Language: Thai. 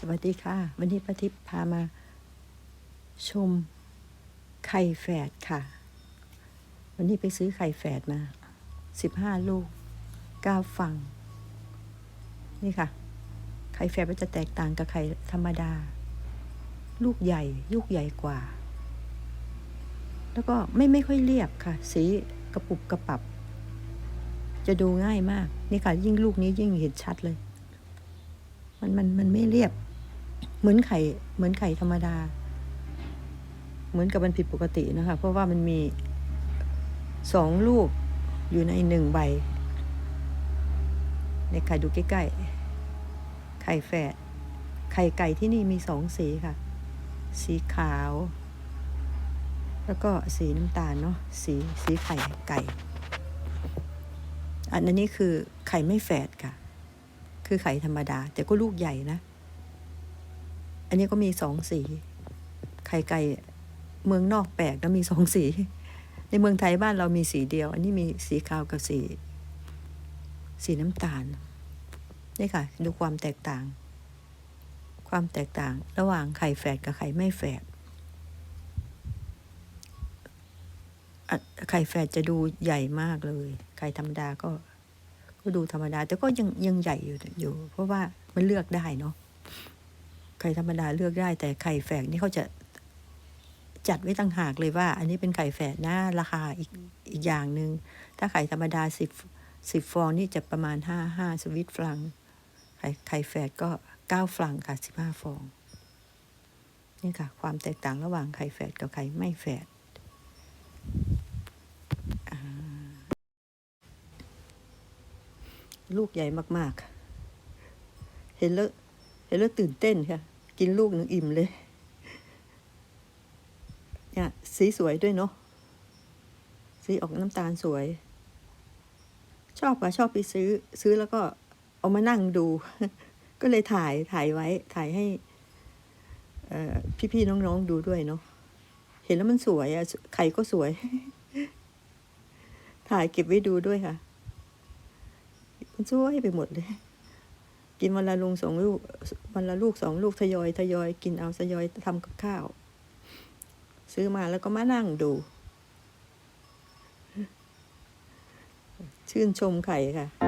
สวัสดีค่ะ วันนี้ป้าทิพย์พามาชมไข่แฝดค่ะ วันนี้ไปซื้อไข่แฝดมาสิบห้าลูกเก้าฝั่งนี่ค่ะ ไข่แฝดมันจะแตกต่างกับไข่ธรรมดา ลูกใหญ่ ลูกใหญ่กว่า แล้วก็ไม่ไม่ค่อยเรียบค่ะ สีกระปุบกระปับ จะดูง่ายมาก นี่ค่ะยิ่งลูกนี้ยิ่งเห็นชัดเลย มันมันมันไม่เรียบ เหมือนไข่เหมือนไข่ธรรมดา เหมือนกับมันผิดปกตินะคะ เพราะว่ามันมีสองลูกอยู่ในหนึ่งใบเนี่ยค่ะดูใกล้ๆ ไข่แฝด ไข่ไก่ที่นี่มีสองสีค่ะ สีขาว แล้วก็สีน้ำตาลเนาะ สีสีไข่ไก่ อันนี้คือไข่ไม่แฝดค่ะ คือไข่ธรรมดา แต่ก็ลูกใหญ่นะ อันนี้ก็มีสองสี ไข่ไก่เมืองนอกแปลกแล้วมีสองสี ในเมืองไทยบ้านเรามีสีเดียว อันนี้มีสีขาวกับสี สีน้ำตาล นี่ค่ะ ดูความแตกต่าง ความแตกต่างระหว่างไข่แฝดกับไข่ไม่แฝดไข่แฝดจะดูใหญ่มากเลย ไข่ธรรมดาก็ ก็ดูธรรมดา แต่ก็ยังยังใหญ่อยู่อยู่ เพราะว่ามันเลือกได้เนาะ ข่ธรรมดาเลือกได้ แต่ไข่แฝดนี่เขาจะจัดไว้ต่างหากเลยว่า อันนี้เป็นไข่แฝดนะราคาอีกอีกอย่างหนึ่งถ้าไข่ธรรมดาสิบสิบฟองนี่จะประมาณห้าห้าสวิตฟรัง ไข่ไข่แฝดก็เก้าฟรังค่ะสิบห้าฟอง นี่ค่ะ ความแตกต่างระหว่างไข่แฝดกับไข่ไม่แฝดลูกใหญ่มาก ๆ เห็นแล้วเห็นแล้วตื่นเต้นค่ะ กินลูกหนึ่งอิ่มเลยเนี่ยสีสวยด้วยเนาะสีออกน้ำตาลสวย ชอบค่ะชอบไปซื้อ ซื้อแล้วก็เอามานั่งดู ก็เลยถ่ายถ่ายไว้ถ่ายให้พี่ๆน้องๆดูด้วยเนาะเห็นแล้วมันสวยอะไข่ก็สวย ถ่ายเก็บไว้ดูด้วยค่ะ มันช่วยไปหมดเลย กินวันละลุงสองลูกวันละลูกสองลูกทยอยทยอยกินเอาทยอยทำกับข้าว ซื้อมาแล้วก็มานั่งดู ชื่นชมไข่ค่ะ